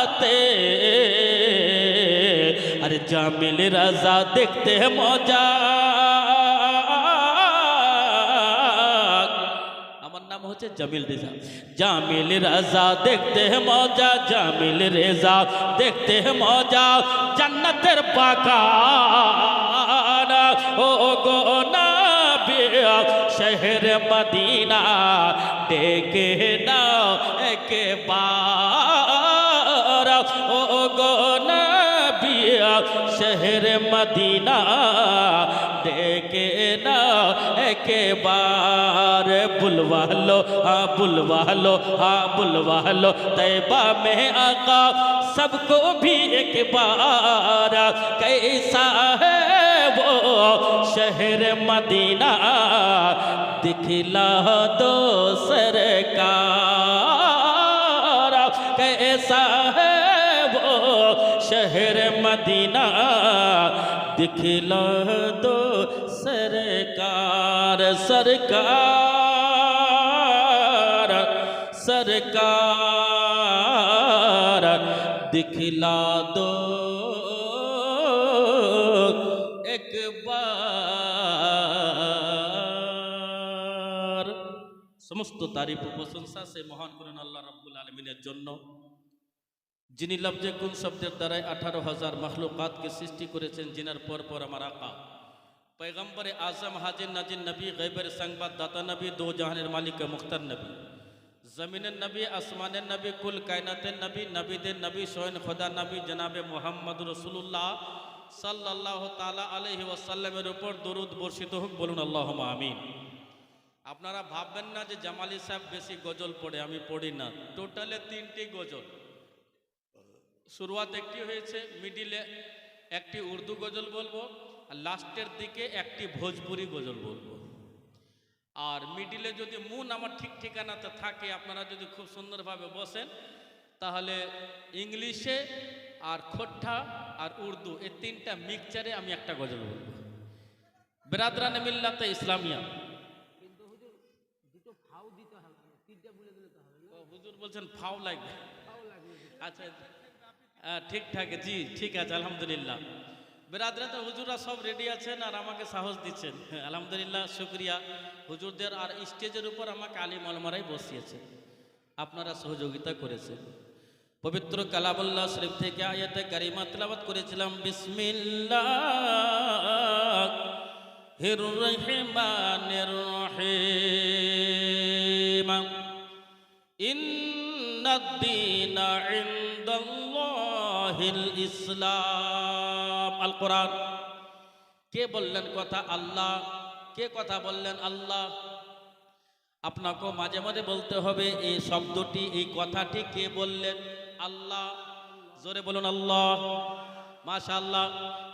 রাতে আরে জামিল রাজা দেখতে মজা হচ্ছে জামিল রেজা জামিল রাজা দেখতে মজা জামিল রেজা দেখতে মজা জান্নাতের পাকা ও গো না শহর মদিনা ডেকে নাও একবার ও গো না শহর মদিনা ডেকে নাও একবার बुलवा लो हाँ बुलवा लो हाँ बुलवा लो तैबा में आका सबको भी एक बार कैसा है वो शहर मदीना दिखला दो सरकार कैसा है वो शहर मदीना दिखला दो सरकार सरकार सरकार दिखला दो एक बार সমস্ত তারিফ ও প্রশংসা সে মহান করেন আল্লাহ রাব্বুল আলমিনের জন্য যিনি লব্জে কোন শব্দের দ্বারাই আঠারো হাজার মখলুকাতকে সৃষ্টি করেছেন, যিনার পর পর আমার আকা। পৈগম্বরে আজম, হাজির, নাজির নবী গৈবের সংবাদদাতা নবী, দো জাহানের মালিক, মুখতার নবী। জমিনের নবী, আসমানের নবী, কুল কায়নাতের নবী, নবীদের নবী সোয়েন খোদা নবী, জনাবে মোহাম্মদ রসুল্লাহ সাল্লাহ তালা আলহি ওয়াসাল্লামের উপর দরুদ বর্ষিত হোক, বলুন আল্লাহ আমিন। আপনারা ভাববেন না যে জামালি সাহেব বেশি গজল পড়ে, আমি পড়ি না। টোটালে তিনটি গজল। শুরুয়াত একটি হয়েছে মিডিলে একটি উর্দু গজল বলব আর লাস্টের দিকে একটি ভোজপুরি গজল বলব। আর মিডিলে যদি মুন আমার ঠিক ঠিকানাতে থাকে আপনারা যদি খুব সুন্দরভাবে বসেন তাহলে ইংলিশে আর খোট্টা আর উর্দু এই তিনটা মিক্সচারে আমি একটা গজল বলব। বেরাদরান মিল্লাতে ইসলামিয়া। হুজুর বলছেন ফাও লাগবে। আচ্ছা আহ, ঠিকঠাক জি, ঠিক আছে, আলহামদুলিল্লাহ। বেরাদরা তো হুজুররা সব রেডি আছেন আর আমাকে সাহস দিচ্ছেন। হ্যাঁ, আলহামদুলিল্লাহ, শুক্রিয়া। হুজুরদের আর স্টেজের উপর আমাকে আলী মলমারাই বসিয়েছে। আপনারা সহযোগিতা করেছেন। পবিত্র কালাবুল্লাহ শরীফ থেকে আয়াতে কারিমা তেলাবাত করেছিলাম, বিসমিল্লাহ হির রহমানের রহিম। ইসলাম, আল কোরআন। কে বললেন কথা? আল্লাহ। কে কথা বললেন? আল্লাহ। আপনাকে মাঝে মাঝে বলতে হবে, এই শব্দটি, এই কথাটি কে বললেন? আল্লাহ। জোরে বলুন, আল্লাহ। মাশা আল্লাহ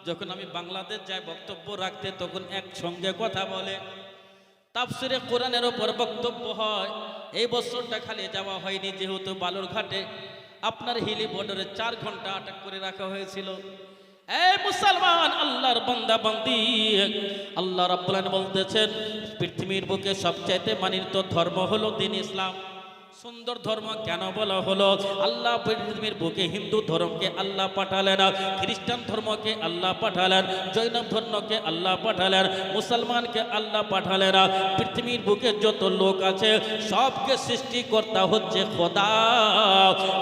যখন আমি বাংলাদেশ যাই, বক্তব্য রাখতে, তখন একসঙ্গে কথা বলে। তাফসিরে কোরআনের ওপর বক্তব্য হয়, এই বছরটা খালি যাওয়া হয়নি, যেহেতু বালুরঘাটে। আপনার হিলি বর্ডারে চার ঘণ্টা আটক করে রাখা হয়েছিল। এই মুসলমান, আল্লাহর বান্দা বান্দি। আল্লাহ রাব্বুল বলতেছেন, পৃথিবীর বুকে সবচাইতে মানিত ধর্ম হলো দিন ইসলাম। সুন্দর ধর্ম কেন বলা হলো? আল্লাহ পৃথিবীর বুকে হিন্দু ধর্মকে আল্লাহ পাঠালেন, খ্রিস্টান ধর্মকে আল্লাহ পাঠালেন জৈন ধর্মকে আল্লাহ পাঠালেন, মুসলমানকে আল্লাহ পাঠালেন, পৃথিবীর বুকে যত লোক আছে, সবকে সৃষ্টিকর্তা হচ্ছে খোদা,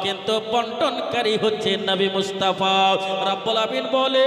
কিন্তু বন্টনকারী হচ্ছে নবী মুস্তাফা। রাব্বুল আমিন বলে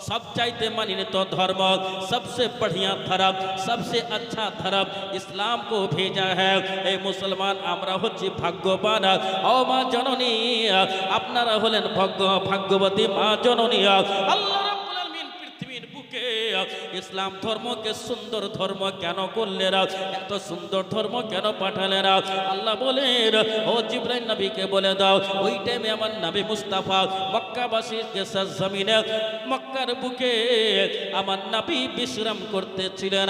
सबचाइते मानित धर्म सबसे बढ़िया धर्म सबसे अच्छा धर्म इस्लाम को भेजा है এই মুসলমান আমরা হচ্ছি ভাগ্যবান ও মা জননী আপনারা হলেন ভাগ্য ভাগ্যবতী মা জননী আল্লাহ ইসলাম ধর্মকে সুন্দর ধর্ম কেন করলে এত সুন্দর ধর্ম কেন পাঠালে আল্লাহ বলেন ও জিব্রাইল নবীকে বলে দাও, ওই টাইমে আমার নবী মুস্তাফা মক্কাবাসীর কেসার জমিনে, মক্কার বুকে আমার নবী বিশ্রাম করতেছিলেন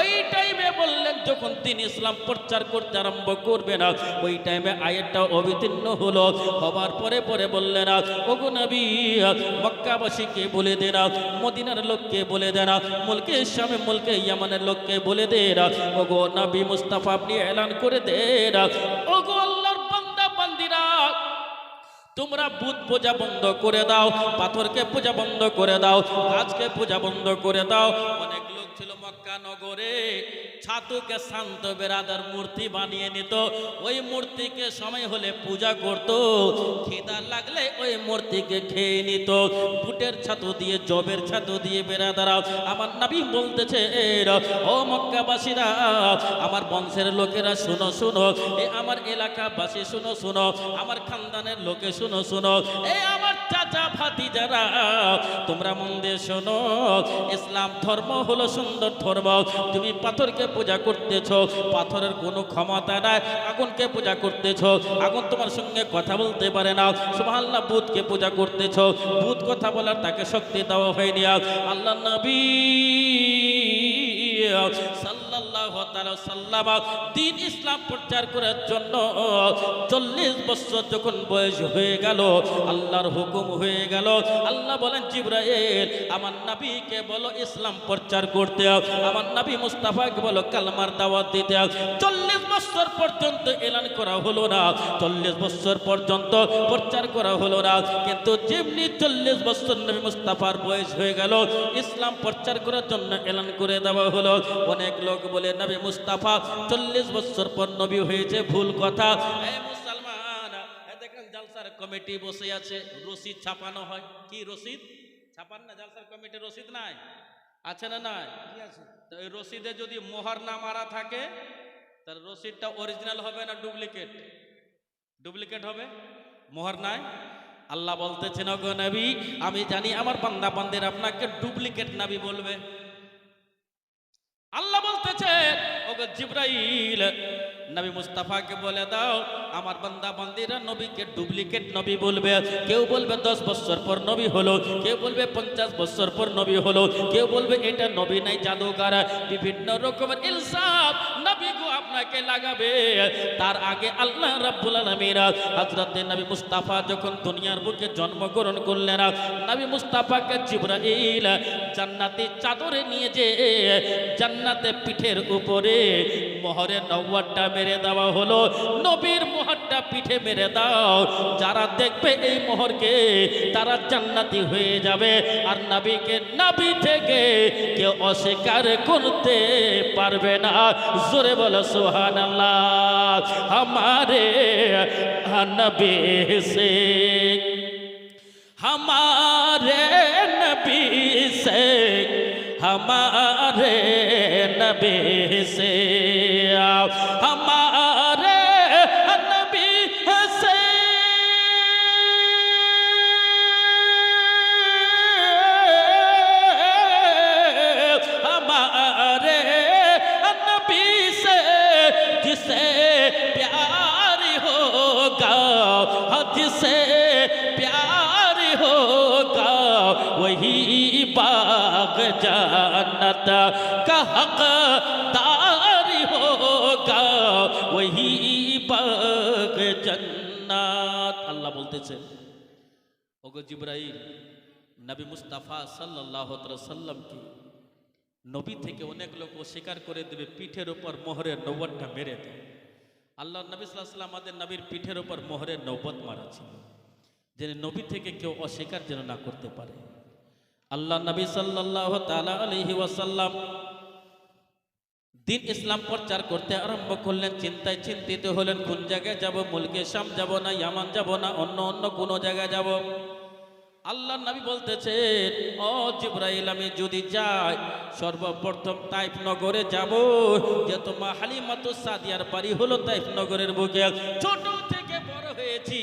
ওই টাইমে বললেন, যখন তিনি ইসলাম প্রচার করতে আরম্ভ করবেন ওই টাইমে আয়েরটা অবিতীর্ণ হলো। হবার পরে পরে বললেন ওগো নবী, মক্কাবাসীকে বলে দে না, মদিনার লোককে বলে দে না, মুলকে ইসলামে, মুলকে ইয়ামানের লোককে বলে দেন ওগো নবী মুস্তাফা, আপনি এলান করে দেন ওগো আল্লাহর বান্দা, বান্দিরা, তোমরা বুধ পূজা বন্ধ করে দাও, পাথরকে পূজা বন্ধ করে দাও, গাছকে পূজা বন্ধ করে দাও। অনেক লোক ছিল মক্কা নগরে ছাতুকে শান্ত বেরাদার মূর্তি বানিয়ে নিত। ওই মূর্তিকে সময় হলে পূজা করত। খিদা লাগলে ওই মূর্তিকে খেয়ে নিত। বুটের ছাতু দিয়ে, জবের ছাতু দিয়ে বেরাদারাও আমার নাবি বলতেছে ও মক্কাবাসীরা, আমার বংশের লোকেরা, শুনো শুনো, এ আমার এলাকাবাসী, শুনো শুনো, আমার খানদানের লোকে, শুনো শুনো, এ আমার চাচা ভাতি যারা তোমরা মন দিয়ে শোনো, ইসলাম ধর্ম হলো সুন্দর ধর্ম তুমি পাথরকে পূজা করতেছ, পাথরের কোনো ক্ষমতা নাই, আগুনকে পূজা করতেছ, আগুন তোমার সঙ্গে কথা বলতে পারে না, সুবহানাল্লাহ বুধকে পূজা করতেছ বুধ কথা বলার তাকে শক্তি দেওয়া হয়নি আল্লাহ নবী দিন ইসলাম প্রচার করার জন্য চল্লিশ বছর যখন বয়স হয়ে গেল, আল্লাহর হুকুম হয়ে গেল, আল্লাহ বলেন, জিব্রাইল, আমার নবীকে বলো ইসলাম প্রচার করতে আমার নবী মুস্তাফাকে বলো কালমার দাওয়াত দিতে চল্লিশ বছর পর্যন্ত এলান করা হলো না, চল্লিশ বছর পর্যন্ত প্রচার করা হলো না, কিন্তু যেমনি চল্লিশ বছর নবী মুস্তাফার বয়স হয়ে গেল, ইসলাম প্রচার করার জন্য এলান করে দেওয়া হলো। অনেক লোক বলে নবী মুস্তাফা চল্লিশ বছর পর নবী হয়েছে ভুল কথা। মুসলমান দেখেন জালসার কমিটি বসে আছে রসিদ ছাপানো হয়। কি রসিদ? ছাপান না জালসার কমিটির রসিদ নাই। আছে না নাই? তো এই রসিদে যদি মোহর না মারা থাকে তাহলে রসিদটা অরিজিনাল হবে না ডুপ্লিকেট? ডুপ্লিকেট হবে? মোহর নাই। আল্লাহ বলতেছেন নবী আমি জানি আমার বান্দা বান্দের আপনাকে ডুপ্লিকেট নাবি বলবে আল্লাহ বলতেছে ওগো জিব্রাইল নবী মুস্তাফাকে বলে দাও, আমার বান্দা বান্দিরা নবীকে ডুপ্লিকেট নবী বলবে। কেউ বলবে দশ বছর পর নবী হলো, কেউ বলবে পঞ্চাশ বছর পর নবী হলো, কেউ বলবে এটা নবী নাই জাদুকার বিভিন্ন রকমের ইলসাফ নবী গো আপনাকে লাগাবে। তার আগে আল্লাহ রাব্বুল আলামিন হযরত নবী মুস্তাফা যখন দুনিয়ার বুকে জন্মগ্রহণ করলেন, নবী মুস্তাফাকে জিবরাইল জান্নাতি চাদরে নিয়ে যে জান্নাতে পিঠের উপরে মোহরের নওয়ারটা মেরে দেওয়া হলো নবীর মোহরটা পিঠে মেরে দাও যারা দেখবে এই মোহরকে তারা জান্নাতি হয়ে যাবে আর নবীকে নবী থেকে কেউ অস্বীকার করতে পারবে না জোরে বলো সুবহানাল্লাহ हमारे नबी से हमारे नबी से हमारे नबी से हमारे नबी से हमारे नबी से जिसे प्यार होगा जिसे प्यार جنت کا حق داری ہوگا وہی باغ جنت اللہ بولتے سے ওগো জিব্রাইল, নবী মুস্তাফা সাল্লাহ সাল্লামকে নবী থেকে অনেক লোক অস্বীকার করে দেবে, পিঠের উপর মোহরের নৌবতটা মেরে দেয়। আল্লাহ নবী সাল্লাহ আমাদের নবীর পিঠের উপর মোহরের নৌবত মারা ছিল। যেন নবী থেকে কেউ অস্বীকার যেন না করতে পারে। আল্লাহ নবী সাল্লাহ তালা আলহি ওয়াসাল্লাম দিন ইসলাম প্রচার করতে আরম্ভ করলেন, চিন্তায় চিন্তিত হলেন, কোন জায়গায় যাব, মুলকে শাম যাব না, ইয়ামান যাব না, অন্য অন্য কোনো জায়গায় যাব। আল্লাহ নবী বলতেছেন, ও জিব্রাইল, আমি যদি যাই, সর্বপ্রথম তাইফ নগরে যাব, যে তোমার হালিমাতু সাদিয়ার বাড়ি হলো তাইফ নগরের বুকে। ছোট পেয়েছি।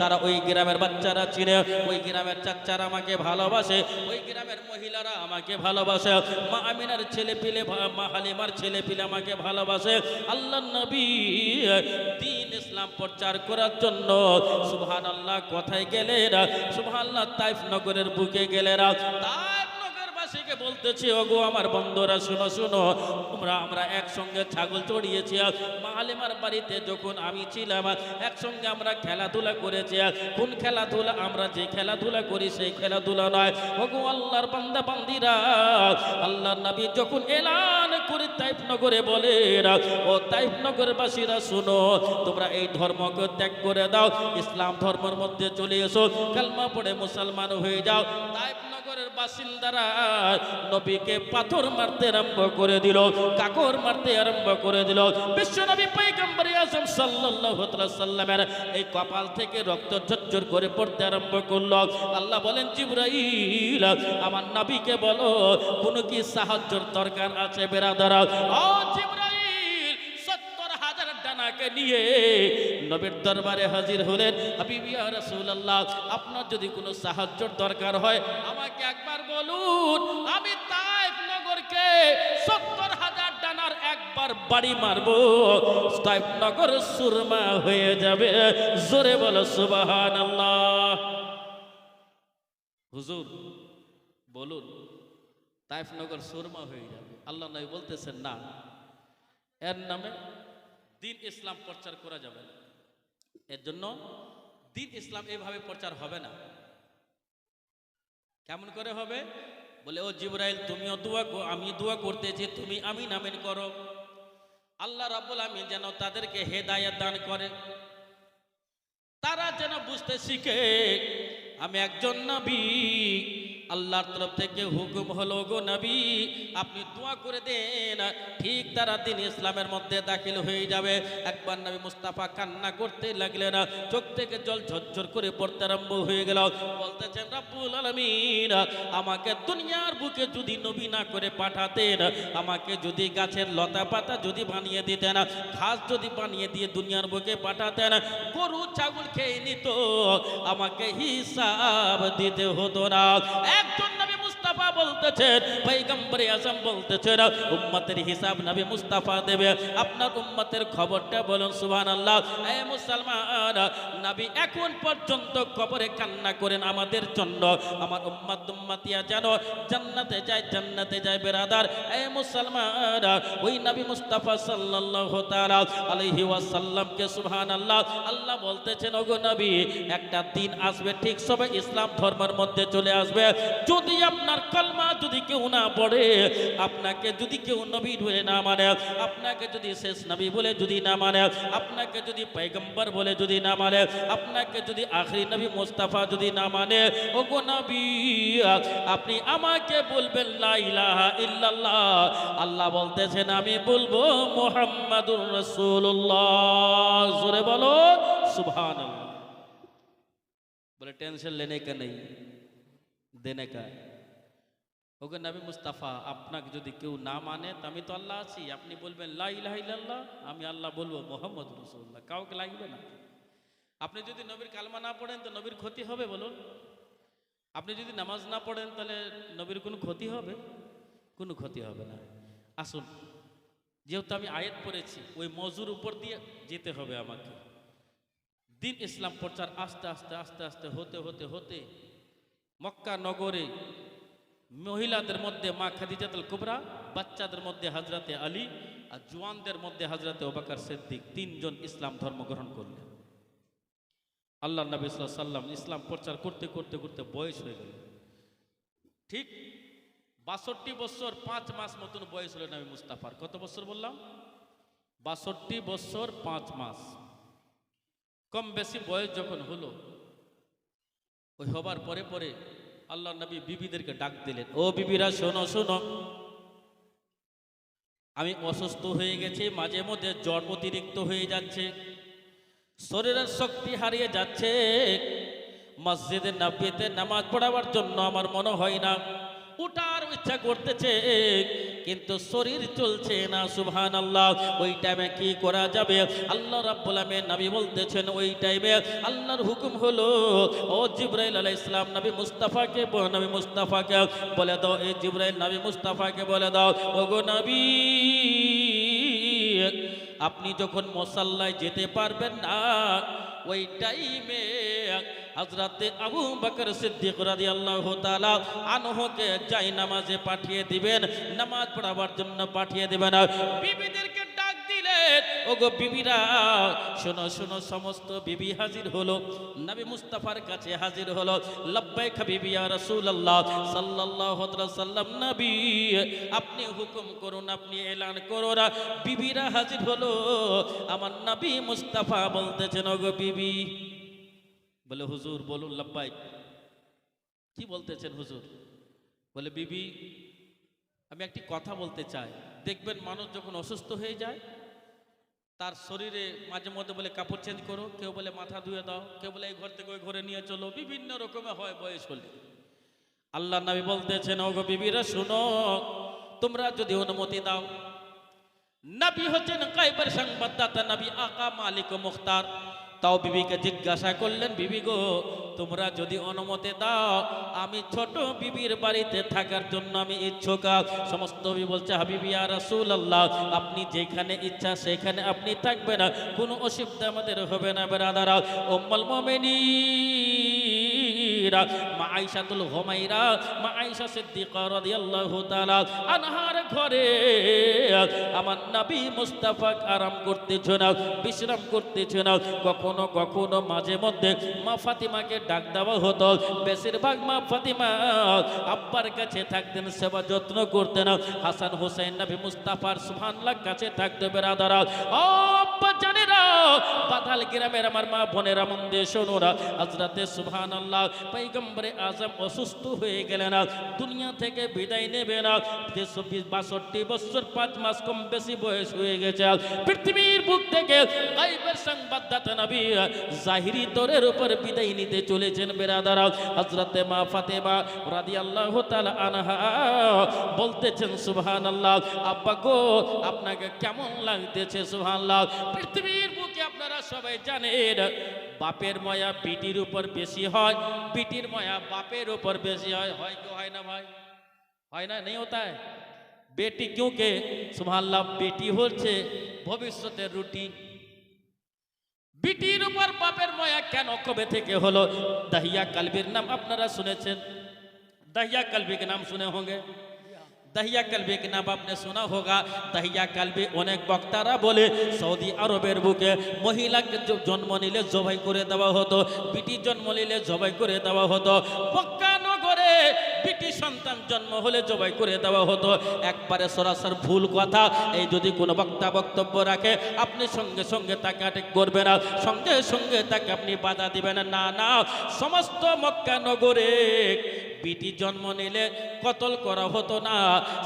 তারা ওই গ্রামের বাচ্চারা চিনে ওই গ্রামের চাচ্চারা আমাকে ভালোবাসে, ওই গ্রামের মহিলারা আমাকে ভালোবাসে। মা আমিনার ছেলে পিলে মা হালিমার ছেলে পিলে আমাকে ভালোবাসে। আল্লাহ নবী দিন ইসলাম প্রচার করার জন্য সুবহান আল্লাহ কোথায় গেলেন সুবহান আল্লাহ তাইফ নগরের বুকে গেলেন তাইফ নগরবাসীকে বলতেছি, ওগো আমার বন্ধুরা, শুনো শুনো, তোমরা আমরা একসঙ্গে ছাগল চড়িয়েছি মালিমার বাড়িতে যখন আমি ছিলাম একসঙ্গে আমরা খেলাধুলা করেছি কোন খেলাধুলা আমরা যে খেলাধুলা করি সেই খেলাধুলা নয়। ওগো আল্লাহর বান্দা, বান্দিরা, আল্লাহর নবী যখন এলান করে তাইফ নগরে বলে, ও তাইফ নগরবাসীরা শুনো, তোমরা এই ধর্মকে ত্যাগ করে দাও, ইসলাম ধর্মের মধ্যে চলে এসো, কালমা পড়ে মুসলমান হয়ে যাও। তাইফ নগরের পাথর মারতে আরম্ভ করে মারতে আরম্ভ করে এই কপাল থেকে রক্ত করে পড়তে আরম্ভ করল। আল্লাহ বলেন, জিবরাইল, আমার নবীকে বলো, কোনো কি সাহায্যের দরকার আছে বেরাদারা? ও ডানাকে নিয়ে নবীর দরবারে হাজির হলেন। রাসূলুল্লাহ, আপনার যদি কোনো সাহায্যর দরকার হয়, আমাকে একবার বলুন, আমি তাইফ নগরকে সত্তর হাজার ডানার একবার বাড়ি মারবো। তাইফ নগর সুরমা হয়ে যাবে। জোরে বলো, সুবহানাল্লাহ। হুজুর, বলুন, তাইফ নগর সুরমা হয়ে যাবে। আল্লাহ নবী বলতেছেন, না। এর নামে দিন ইসলাম প্রচার করা যাবে না। এর জন্য দিন ইসলাম এভাবে প্রচার হবে না। কেমন করে হবে? বলে, ও জিব্রাইল, তুমিও দোয়া আমি দোয়া করতেছি, তুমি আমিন আমিন করো। আল্লাহ রাব্বুল আমিন যেন তাদেরকে হেদায়েত দান করে। তারা যেন বুঝতে শিখে, আমি একজন নবী আল্লাহর তরফ থেকে হুকুম হলো গো নবী, আপনি দোয়া করে দেন, ঠিক তারা দিন ইসলামের মধ্যে দাখিল হয়ে যাবে। একবার নবী মুস্তাফা কান্না করতে লাগলেন, চোখ থেকে জল ঝরঝর করে পড়তে আরম্ভ হয়ে গেল। বলতেছেন, রাব্বুল আলামিন, আমাকে দুনিয়ার বুকে যদি নবী না করে পাঠাতেন, আমাকে যদি গাছের লতা পাতা যদি বানিয়ে দিতেন, ঘাস যদি বানিয়ে দিয়ে দুনিয়ার বুকে পাঠাতেন, গরু, ছাগল খেয়ে নিত, আমাকে হিসাব দিতে হতো না। একজন নবী মুস্তাফা বলতেছেন পৈগম্বরে আজম বলতেছেন উম্মতের হিসাব নবী মুস্তাফা দেবে। আপনার উম্মতের খবরটা বলুন, সুবহানাল্লাহ। এ মুসলমান, নবী, এখন পর্যন্ত কবরে কান্না করেন আমাদের জন্য। আমার উম্মত উম্মতিয়া যেন জান্নাতে যায় জান্নাতে যায়, বেরাদার। এ মুসলমান, ওই নবী মুস্তাফা সাল্লাল্লাহু তাআলা আলাইহি ওয়াসাল্লামকে সুবহানাল্লাহ, আল্লাহ বলতেছেন, ওগো নবী, একটা দিন আসবে, ঠিক সবাই ইসলাম ধর্মের মধ্যে চলে আসবে। যদি আপনার কলমা যদি কেউ না পড়ে আপনাকে যদি কেউ নবী বলে না মানে আপনাকে যদি শেষ নবী বলে যদি না মানে আপনাকে যদি পয়গম্বর বলে যদি না মানে আপনাকে যদি আখরি নবী মুস্তাফা যদি না মানে ওগো নবী আপনি আমাকে বলবেন লা ইলাহা ইল্লাল্লাহ আল্লাহ বলতেছেন আমি বলবো মুহাম্মাদুর রাসূলুল্লাহ জোরে বলো সুবহানাল্লাহ बोले टेंशन लेने का नहीं देने का ওকে নবী মুস্তাফা, আপনাকে যদি কেউ না মানে তো আমি তো আল্লাহ আছি। আপনি বলবেন, লা ইলাহা ইল্লাল্লাহ আমি আল্লাহ বলব, মোহাম্মদ রসুল্লাহ কাউকে লাগবে না। আপনি যদি নবীর কালমা না পড়েন, তো নবীর ক্ষতি হবে বলুন। আপনি যদি নামাজ না পড়েন, তাহলে নবীর কোনো ক্ষতি হবে? কোনো ক্ষতি হবে না। আসুন, যেহেতু আমি আয়াত পড়েছি, ওই মজুর উপর দিয়ে যেতে হবে আমাকে। দিন ইসলাম প্রচার আস্তে আস্তে আস্তে আস্তে, হতে হতে হতে, মক্কা নগরে মহিলাদের মধ্যে মা খাদিজাতুল কুবরা, বাচ্চাদের মধ্যে হাজরাতে আলী আর জওয়ানদের মধ্যে হাজরাতে ওবাকার সিদ্দিক তিনজন ইসলাম ধর্ম গ্রহণ করলেন। আল্লাহ নবী সাল্লাম ইসলাম প্রচার করতে করতে করতে বয়স হয়ে গেল। ঠিক বাষট্টি বছর পাঁচ মাস মতন বয়স হলো আমি মুস্তাফার। কত বছর বললাম? বাষট্টি বছর পাঁচ মাস। কম বেশি বয়স যখন হলো, ওই হবার পরে পরে আল্লাহ নবী বিবিদেরকে ডাক দিলেন, ও বিবিরা, শোনো শোনো। আমি অসুস্থ হয়ে গেছি, মাঝে মধ্যে জ্বর অতিরিক্ত হয়ে যাচ্ছে। শরীরের শক্তি হারিয়ে যাচ্ছে। মসজিদে নব্বীতে নামাজ পড়াবার জন্য আমার মনে হয় না। উঠার ইচ্ছা করতেছে, কিন্তু শরীর চলছে না সুবহান আল্লাহ ওই টাইমে কি করা যাবে? আল্লাহ রাব্বুল আলামিন নবী বলতেছেন, ওই টাইমে আল্লাহর হুকুম হলো, ও জিব্রাইল আলাইহিস সালাম, নবী মুস্তাফাকে নবী মুস্তাফাকে বলে দাও এই জিব্রাইল, নবী মুস্তাফাকে বলে দাও, ওগো নবী, আপনি যখন মসাল্লায় যেতে পারবেন না, ওই টাইমে হজরতে আবু বকর সিদ্দিক রাদিয়াল্লাহু তাআলা আনহুকে যাই নামাজে পাঠিয়ে দিবেন, নামাজ পড়াবার জন্য পাঠিয়ে দিবেন। বিবিদেরকে ডাক দিলেন, ওগো বিবিরা, শোনো শোনো, সমস্ত বিবি হাজির হলো, নবী মুস্তাফার কাছে হাজির হলো, লব্বাইক বিবি ইয়া রাসূলুল্লাহ সাল্লাল্লাহু আলাইহি সাল্লাম নবী, আপনি হুকুম করুন, আপনি এলান করুন, বিবিরা হাজির হলো, আমার নবী মুস্তাফা বলতেছেন, ওগো বিবি বলে, হুজুর, বলুন লব্বাই কি বলতেছেন হুজুর? বলে, বিবি, আমি একটি কথা বলতে চাই। দেখবেন মানুষ যখন অসুস্থ হয়ে যায়, তার শরীরে মাঝে মধ্যে বলে, কাপড় চেঞ্জ করো। কেউ বলে, মাথা ধুয়ে দাও। কেউ বলে, এই ঘর থেকে ওই ঘরে নিয়ে চলো। বিভিন্ন রকমের হয় বয়স হলে। আল্লাহ নবী বলতেছেন, ওগো বিবিরা, শুনো, তোমরা যদি অনুমতি দাও। নবী হচ্ছেন কাইবার সংবাদদাতা, নবী আকা মালিক মুখতার। তাও বিবিকে জিজ্ঞাসা করলেন, বিবি গো, তোমরা যদি অনুমতি দাও, আমি ছোট বিবির বাড়িতে থাকার জন্য আমি ইচ্ছুক। সমস্ত বিবি বলছে, হাবিবি আর রাসুল আল্লাহ আপনি যেখানে ইচ্ছা সেখানে আপনি থাকবেন, কোনো অসুবিধা আমাদের হবে না, বেরাদারা, উম্মুল মুমিনিন মা আয়েশাতুল হুমাইরা মা আয়েশা সিদ্দিকা রাদিয়াল্লাহু তাআলা আনহার ঘরে আমার নবী মুস্তাফা আরাম করতেছে না, বিশ্রাম করতেছে না। কখনো কখনো মাঝে মধ্যে মা ফাতিমাকে ডাক দেওয়া হতো। বেশিরভাগ মা ফাতিমা আব্বার কাছে থাকতেন, সেবা যত্ন করতেন। হাসান হোসেন নবী মুস্তাফার সুবহানাল্লাহ কাছে থাকতে বেরাদারা। ও আব্বা জানেরা, বাদাল গ্রামের আমার মা বোনেরা মন দিয়ে শোনোরা হজরতে সুবহান আল্লাহ পৈগম্বরে আজম অসুস্থ হয়ে গেলেন দুনিয়া থেকে বিদায় নেবে না। বাষট্টি বছর পাঁচ মাস কম বেশি বয়স হয়ে গেছে পৃথিবীর বুক থেকে গাইবের সংবাদদাতা নবী জাহিরি তোরের উপর বিদায় নিতে চলেছেন বেরাদারা। হজরতে মা ফাতেমা রাদিয়াল্লাহু তাআলা আনহা বলতেছেন, সুবহানাল্লাহ, আব্বা গো, আপনাকে কেমন লাগতেছে? সুবহানাল্লাহ, পৃথিবীর বুকে আপনারা সবাই জানেন, বাপের ময়া পিটির উপর বেশি হয় বিটির মায়া বাপের উপর বেশি হয় হয় কেউ হয় না ভাই? হয় না, নেই হতায় বেটি কে সুমাল্লাহ বেটি হচ্ছে ভবিষ্যতের রুটি। বিটির উপর বাপের মায়া কেন, কবে থেকে হলো? দাহিয়া কালবির নাম আপনারা শুনেছেন। দাহিয়া কালবির নাম শুনে হোগে। তাহিয়া কালবে কি নাম আপনি শোনা হোগা। তাহিয়া কালবে অনেক বক্তারা বলে, সৌদি আরবের বুকে মহিলাকে জন্ম নিলে জবাই করে দেওয়া হতো বিটি জন্ম নিলে জবাই করে দেওয়া হতো, মক্কা নগরে বিটি সন্তান জন্ম হলে জবাই করে দেওয়া হতো। একবারে সরাসর ভুল কথা, এই যদি কোনো বক্তা বক্তব্য রাখে, আপনি সঙ্গে সঙ্গে তাকে আটেক করবে না, সঙ্গে সঙ্গে তাকে আপনি বাধা দিবেন না না। সমস্ত মক্কা নগরে বিটি জন্ম নিলে কতল করা হতো না।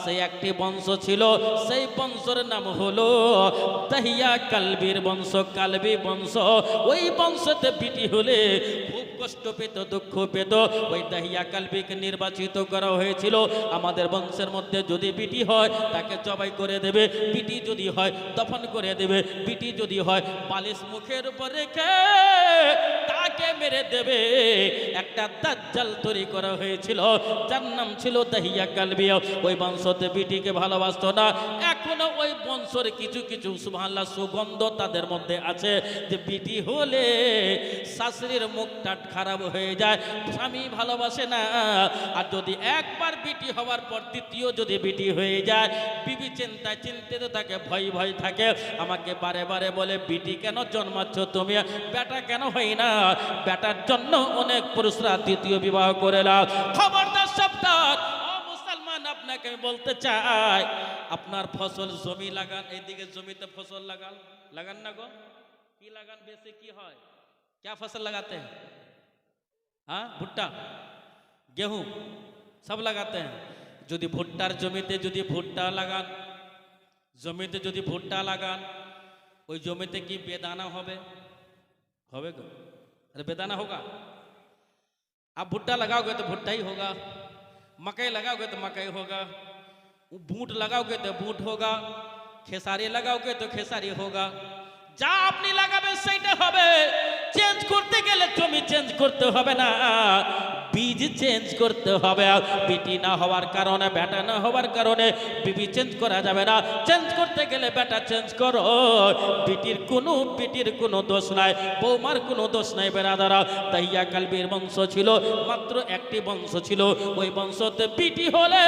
সেই একটি বংশ ছিল, সেই বংশের নাম হলো তাহিয়া কালবির বংশ, কালবি বংশ। ওই বংশতে পিটি হলে খুব কষ্ট পেত, দুঃখ পেত ওই দাহিয়া কালবিকে নির্বাচিত করা হয়েছিল। আমাদের বংশের মধ্যে যদি বিটি হয়, তাকে জবাই করে দেবে। বিটি যদি হয়, দফন করে দেবে। বিটি যদি হয় বালিশ মুখের উপর রেখে তাকে মেরে দেবে। একটা দাজ্জাল তৈরি করা হয়েছিল। যার নাম ছিল দাহিয়া কালবিয়া। ওই বংশতে বিটিকে ভালোবাসত না। এখনও ওই বংশের কিছু কিছু সুবহানাল্লাহ সুগন্ধ তাদের মধ্যে আছে যে বিটি হলে শাশুড়ির মুখটা খারাপ হয়ে যায় স্বামী ভালোবাসে না আর যদি একবার বিটি হওয়ার পর দ্বিতীয় যদি বিটি হয়ে যায় বিবি চিন্তায় চিন্তিত থাকে ভয় ভয় থাকে আমাকে বারে বারে বলে বিটি কেন জন্মাচ্ছ তুমি বেটা কেন হয় না বেটার জন্য অনেক পুরুষরা দ্বিতীয় বিবাহ করে না খবরদার সপ্তাহ ও মুসলমান আপনাকে আমি বলতে চাই আপনার ফসল জমি লাগান এইদিকে জমিতে ফসল লাগান লাগান না গো কি লাগান বেশি কি হয় क्या फसल लगाते हैं हाँ भुट्टा गेहूं सब लगाते हैं যদি ভুট্টার জমিতে যদি ভুট্টা লাগান জমিতে যদি ভুট্টা লাগান ওই জমিতে কি বেদানা হবে হবে গো अरे बेदाना होगा आप भुट्टा लगाओगे तो भुट्टा ही होगा मकई लगाओगे तो मकई होगा बूट लगाओगे तो बूट होगा खेसारी लगाओगे তো খেসারি হোগা যা আপনি লাগাবেন সেইটা হবে। চেঞ্জ করতে গেলে জমি চেঞ্জ করতে হবে না। বীজ চেঞ্জ করতে হবে। বিটি না হওয়ার কারণে বেটা না হওয়ার কারণে বিবি চেঞ্জ করা যাবে না। চেঞ্জ করতে গেলে বেটা চেঞ্জ করো। বিটির কোনো বিটির কোনো দোষ নাই, বৌমার কোনো দোষ নাই বেড়াদারা। তাইয়া কালবির বংশ ছিল, মাত্র একটি বংশ ছিল। ওই বংশতে বিটি হলে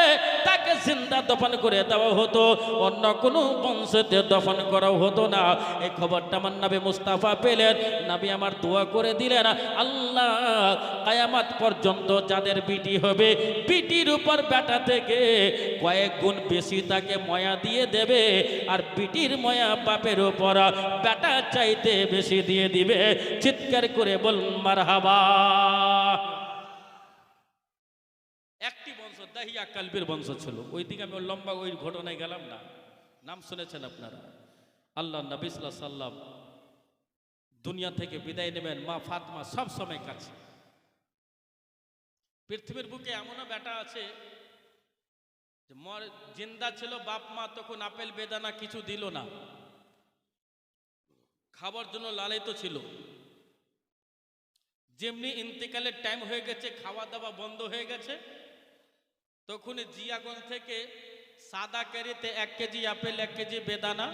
তাকে জিন্দা দফন করে দেওয়া হতো। অন্য কোনো বংশতে দফন করা হতো না। এই খবরটা আমার নাবি মুস্তাফা পেলেন। নবী আমার দোয়া করে দিলেন, আল্লাহ, কায়ামাত পর্যন্ত যাদের বিটি হবে বিটির উপর বেটা থেকে কয়েক গুণ বেশি তাকে ময়া দিয়ে দেবে, আর বিটির ময়া বাপের উপর বেটা চাইতে বেশি দিয়ে দিবে। চিৎকার করে বল, মারহাবা। একটি বংশ, দাহিয়া কালবির বংশ ছিল। ওই দিকে আমি লম্বা ওই ঘটনায় গেলাম না। নাম শুনেছেন আপনারা? আল্লাহ নবী সাল্লাল্লাহু সাল্লাম দুনিয়া থেকে বিদায় নেবেন, মা ফাতমা সব সময় কাছে। পৃথিবীর বুকে এমনও বেটা আছে মর, জিন্দা ছিল, বাপ মা তখন আপেল বেদানা কিছু দিল না। খাবার জন্য লালিত ছিল। যেমনি ইন্তেকালের টাইম হয়ে গেছে খাওয়া দাওয়া বন্ধ হয়ে গেছে তখন জিয়াগঞ্জ থেকে সাদা ক্যারিতে এক কেজি আপেল, এক কেজি বেদানা,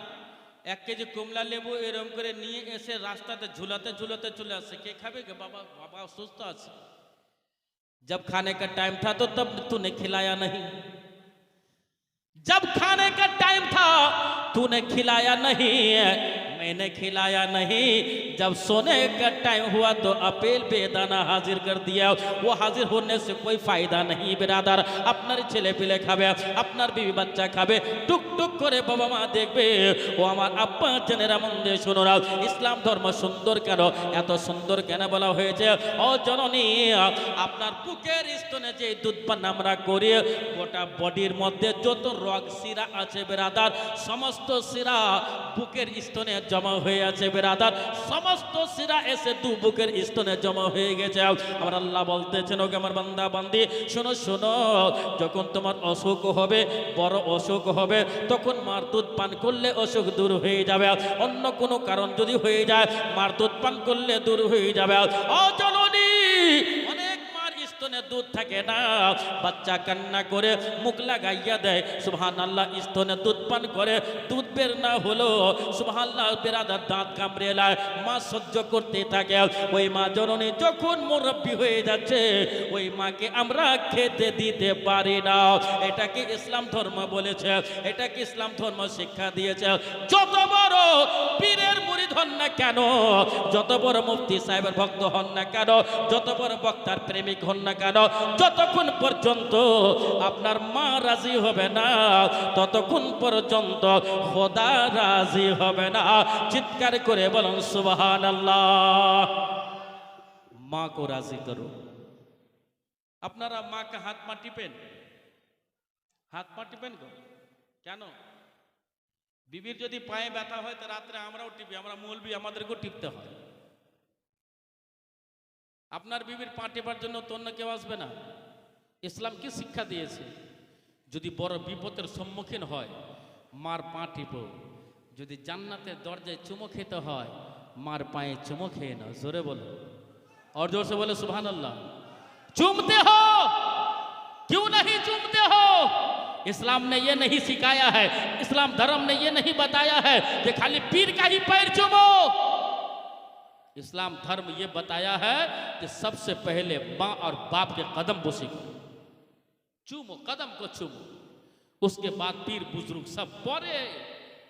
এক কেজি কমলা লেবু এরম করে নিয়ে এসে রাস্তাতে ঝুলাতে ঝুলাতে চলে আসে। কে খাবে বাবা বাবা অসুস্থ আছে। जब खाने का टाइम था तो तब तूने खिलाया नहीं। जब खाने का टाइम था, तूने खिलाया नहीं। मैंने खिलाया नहीं जब सोने का टाइम हुआ तो अपेल बेदाना हाजिर कर दिया वो हाजिर होने से कोई फायदा नहीं बिरादार আপনার ছেলে পেলে খাবে আপনার বিবি বাচ্চা খাবে টুক টুক করে বাবা মা দেখবে ও আমার আব্বা জেনেরা মন দিয়ে শোনো না ইসলাম ধর্ম সুন্দর কেন এত সুন্দর কেন বলা হয়েছে ও জননী আপনার বুকের স্তনে যে দুধ পান আমরা করি গোটা বডির মধ্যে যত রগ শিরা আছে বেরাদার সমস্ত শিরা বুকের স্তনে জমা হয়ে আছে বেরাদার। সমস্ত শিরা এসে দু বুকের স্তনে জমা হয়ে গেছে। আমার আল্লাহ বলতেছেন, ওকে আমার বান্দা, বান্দি, শোনো শোনো, যখন তোমার অসুখ হবে, বড় অসুখ হবে, তখন মার দুধ পান করলে অসুখ দূর হয়ে যাবে। অন্য কোনো কারণ যদি হয়ে যায়, মার দুধ পান করলে দূর হয়ে যাবে। মার স্তনে দুধ থাকে না। বাচ্চা কান্না করে মুখ লাগাইয়া দেয়। সুবহান আল্লাহ স্তনে দুধ পান করে। দুধ বের না হলো সুবহান আল্লাহ বেরাদার দাঁত কামড়ে লায় মা সহ্য করতে থাকে। ওই মা জননী যখন মুরব্বী হয়ে যাচ্ছে, ওই মাকে আমরা খেতে দিতে পারি না। এটাকে ইসলাম ধর্ম বলেছে? এটাকে ইসলাম ধর্ম শিক্ষা দিয়েছে? যত বড় পীরের মুরিদ হন না কেন, যত বড় মুফতি সাহেবের ভক্ত হন না কেন, যত বড় বক্তার প্রেমিক হন না কেন? যতক্ষণ পর্যন্ত আপনার মা রাজি হবে না, ততক্ষণ পর্যন্ত খোদা রাজি হবে না। চিৎকার করে বলুন সুবাহান আল্লাহ মা কো রাজি করো আপনারা মাকে হাত পা টিপেন? হাত পা টিপেন কেন? বিবির যদি পায়ে ব্যথা হয়, তো রাত্রে আমরাও টিপি, আমরা মলবি, আমাদেরকেও টিপতে হয়। আপনার বিবির পা টেপার জন্য তো অন্য কেউ আসবে না ইসলাম কি শিক্ষা দিয়েছে যদি বড় বিপদের সম্মুখীন হয় মার পা টিপো যদি জান্নাতের দরজায় চুমো খেতে হয় মার পায়ে চুমো খেয়ে নাও জোরে বলো और जोर से बोले सुबहान अल्लाह चूमते हो क्यों नहीं चूमते हो इस्लाम ने ये नहीं सिखाया है इस्लाम धर्म ने ये नहीं बताया है कि खाली पीर का ही पैर चूमो इस्लाम धर्म ये बताया है कि सबसे पहले माँ और बाप के कदम बुसी करो चूमो कदम को चूमो उसके बाद पीर बुजुर्ग सब बड़े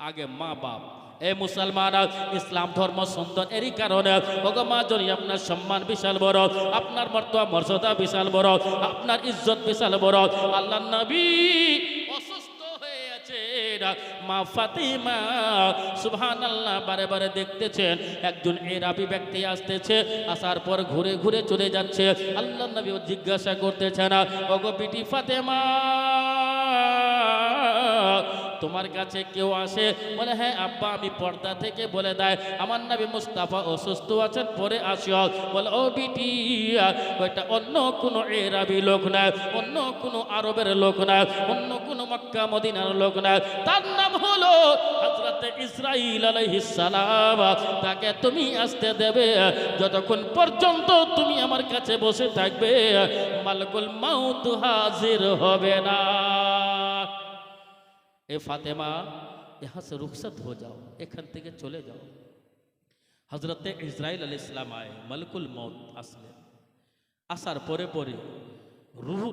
आगे माँ बाप এ মুসলমান ইসলাম ধর্ম সুন্দর এরই কারণে ভগবান যদি আপনার সম্মান বিশাল বড় আপনার মর্তবা মর্যাদা বিশাল বড় আপনার ইজ্জত বিশাল বড় আল্লাহ নবী অসুস্থ হয়ে আছে মা ফাতিমা সুবহান আল্লাহ বারে বারে দেখতেছেন, একজন এরাবি ব্যক্তি আসতেছে, আসার পর ঘুরে ঘুরে চলে যাচ্ছে। আল্লাহ নবী জিজ্ঞাসা করতেছেন ওগো বিটি ফাতেমা তোমার কাছে কেউ আসে, বলে হ্যাঁ আব্বা, আমি পর্দা থেকে বলে দেয়, আমার নাবি মুস্তাফা অসুস্থ আছেন, পরে আসিও। বলে, ও বিটি, ওইটা অন্য কোনো এরাবি লোক না অন্য কোনো আরবের লোক না অন্য কোনো মক্কা মদিনার লোক না তার নাম হলো ইসরাইল আলাইহিস সালাম। তাকে তুমি আসতে দেবে, যতক্ষণ পর্যন্ত তুমি আমার কাছে বসে থাকবে, মালকুল মাউত হাজির হবে না। এ ফাতেমা यहाँ से रुखसत हो जाओ এখান থেকে চলে যাও হজরতে ইসরাইল আল ইসলাম আয় মালকুল মৌত আসলেন আসার পরে পরে রুহ